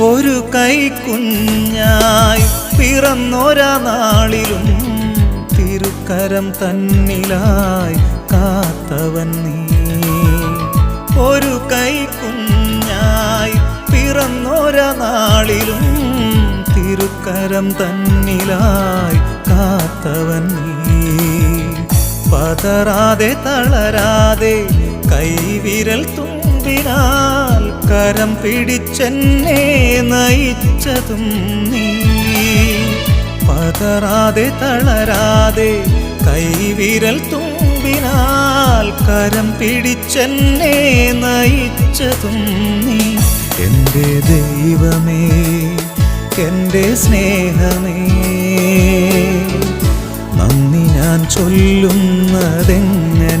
ഒരു കൈക്കുഞ്ഞായി പിറന്നൊരാ നാളിലും തിരുക്കരം തന്നിലായി കാത്തവൻ നീ. ഒരു കൈക്കുഞ്ഞായി പിറന്നൊരാ നാളിലും തിരുക്കരം തന്നിലായി കാത്തവൻ നീ. പതറാതെ തളരാതെ കൈവിരൽ തുമ്പിനാൽ കരം പിടിച്ചെന്നെ നയിച്ചതും നീ. പതറാതെ തളരാതെ കൈവിരൽ തുമ്പിനാൽ കരം പിടിച്ചെന്നെ നയിച്ചതും നീ. എന്റെ ദൈവമേ എന്റെ സ്നേഹമേ നന്ദി ഞാൻ ചൊല്ലുന്നതെങ്ങനെ